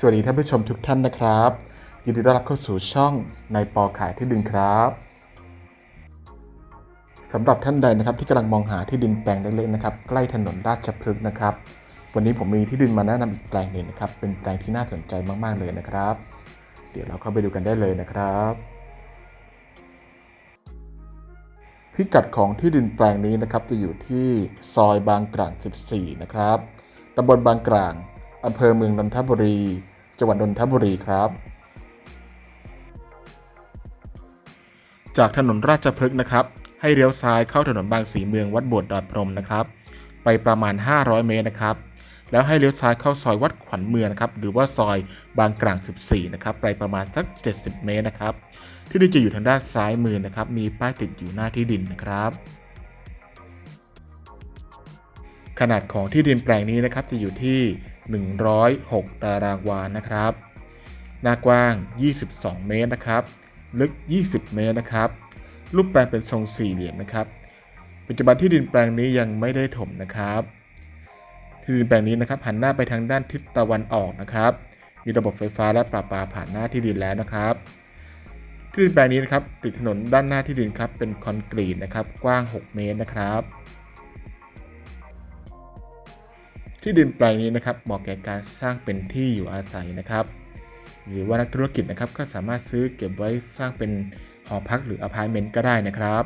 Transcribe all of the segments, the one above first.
สวัสดีท่านผู้ชมทุกท่านนะครับ ยินดีต้อนรับเข้าสู่ช่องในปอขายที่ดินครับสำหรับท่านใดนะครับที่กำลังมองหาที่ดินแปลงเล็กๆนะครับ ใกล้ถนนราชพฤกษ์นะครับ วันนี้ผมมีที่ดินมาแนะนำอีกแปลงหนึ่งนะครับ เป็นแปลงที่น่าสนใจมากๆเลยนะครับ เดี๋ยวเราเข้าไปดูกันได้เลยนะครับ พิกัดของที่ดินแปลงนี้นะครับ จะอยู่ที่ซอยบางกลาง 14 นะครับตำบลบางกลางอำเภอเมืองนนทบุรี จังหวัดนนทบุรีครับ จากถนนราชพฤกษ์นะครับ ให้เลี้ยวซ้ายเข้าถนนบางสีเมืองวัดโบวชดอนพรมนะครับ ไปประมาณ 500 เมตรนะครับแล้วให้เลี้ยวซ้ายเข้าซอยวัดขวัญเมืองนะครับหรือว่าซอยบางกลาง 14 นะครับไปประมาณสัก 70 เมตรนะครับ ที่ดินจะอยู่ทางด้านซ้ายมือนะครับ มีป้ายติดอยู่หน้าที่ดินนะครับ ขนาดของที่ดินแปลงนี้นะครับจะอยู่ที่ 106 ตารางวานะครับ หน้ากว้าง 22 เมตรนะครับ ลึก 20 เมตรนะครับ รูปแปลงเป็นทรงสี่เหลี่ยมนะครับ ปัจจุบันที่ดินแปลงนี้ยังไม่ได้ถมนะครับ ที่ดินแปลงนี้นะครับหันหน้าไปทางด้านทิศตะวันออกนะครับ มีระบบไฟฟ้าและประปาผ่านหน้าที่ดินแล้วนะครับ ที่ดินแปลงนี้นะครับติดถนนด้านหน้าที่ดินครับเป็นคอนกรีตนะครับ กว้าง 6 เมตรนะครับ ที่ดินแปลงนี้นะครับเหมาะแก่การสร้างเป็นที่อยู่อาศัยนะครับ หรือว่านักธุรกิจนะครับก็สามารถซื้อเก็บไว้สร้างเป็นหอพักหรืออพาร์ตเมนต์ก็ได้นะครับ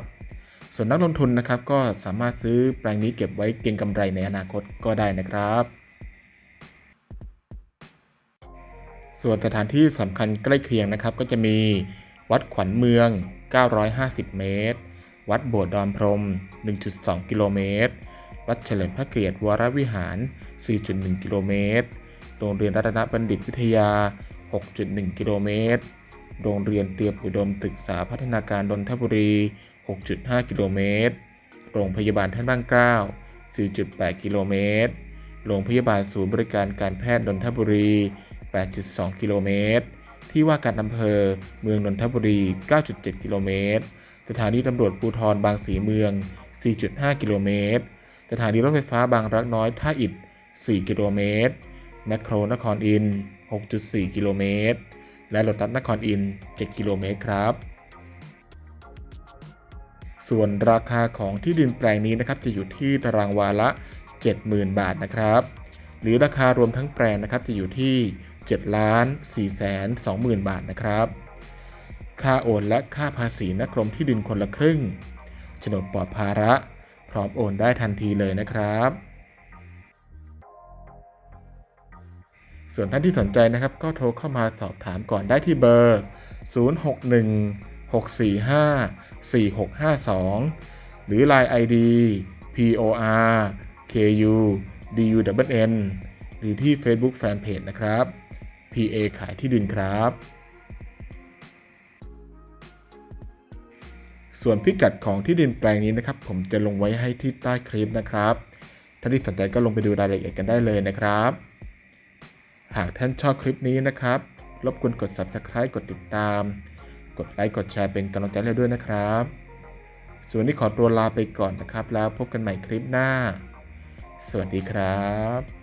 ส่วนนักลงทุนนะครับก็สามารถซื้อแปลงนี้เก็บไว้เก็งกำไรในอนาคตก็ได้นะครับ ส่วนสถานที่สำคัญใกล้เคียงนะครับ ก็จะมีวัดขวัญเมือง 950 เมตร วัดโบสถ์ดอนพรม 1.2 กิโลเมตร วัดเฉลิมพระเกียรติวรวิหาร 4.1 กิโลเมตร โรงเรียนรัตนบัณฑิตวิทยา 6.1 กิโลเมตร โรงเรียนเตรียมอุดมศึกษาพัฒนาการนนทบุรี 6.5 กิโลเมตร โรงพยาบาลท่านบ้างเก้า 4.8 กิโลเมตร โรงพยาบาลศูนย์บริการการแพทย์นนทบุรี 8.2 กิโลเมตร ที่ว่าการอำเภอเมืองนนทบุรี 9.7 กิโลเมตร สถานีตำรวจภูธรบางสีเมือง 4.5 กิโลเมตร สถานีรถไฟฟ้าบางรักน้อยท่าอิฐ 4 กิโลเมตรแมคโครนครอินทร์6.4 กิโลเมตร และโลตัสนครอินทร์7กิโลเมตรครับ ส่วนราคาของที่ดินแปลงนี้นะครับจะอยู่ที่ตารางวาละ 70,000 บาทนะครับ หรือราคารวมทั้งแปลงนะครับจะอยู่ที่ 7 ล้าน4แสน20,000 บาทนะครับ ค่าโอนและค่าภาษีนักรมที่ดินคนละครึ่งโฉนดปลอดภาระ พร้อมโอนได้ทันทีเลยนะครับ ส่วนท่านที่สนใจนะครับ ก็โทรเข้ามาสอบถามก่อนได้ที่เบอร์ 061 645 4652 หรือ Line ID POR KU DUNN หรือที่ Facebook Fanpage นะครับ PA ขายที่ดินครับ ส่วนพิกัดของที่ดินแปลงนี้นะครับ ผมจะลงไว้ให้ที่ใต้คลิปนะครับท่านที่สนใจก็ลงไปดูรายละเอียดกันได้เลยนะครับ หากท่านชอบคลิปนี้นะครับ รบกวนกด subscribe กดติดตาม กดไลค์กดแชร์เป็นกำลังใจให้ด้วยนะครับ ส่วนนี้ขอตัวลาไปก่อนนะครับ แล้วพบกันใหม่คลิปหน้า สวัสดีครับ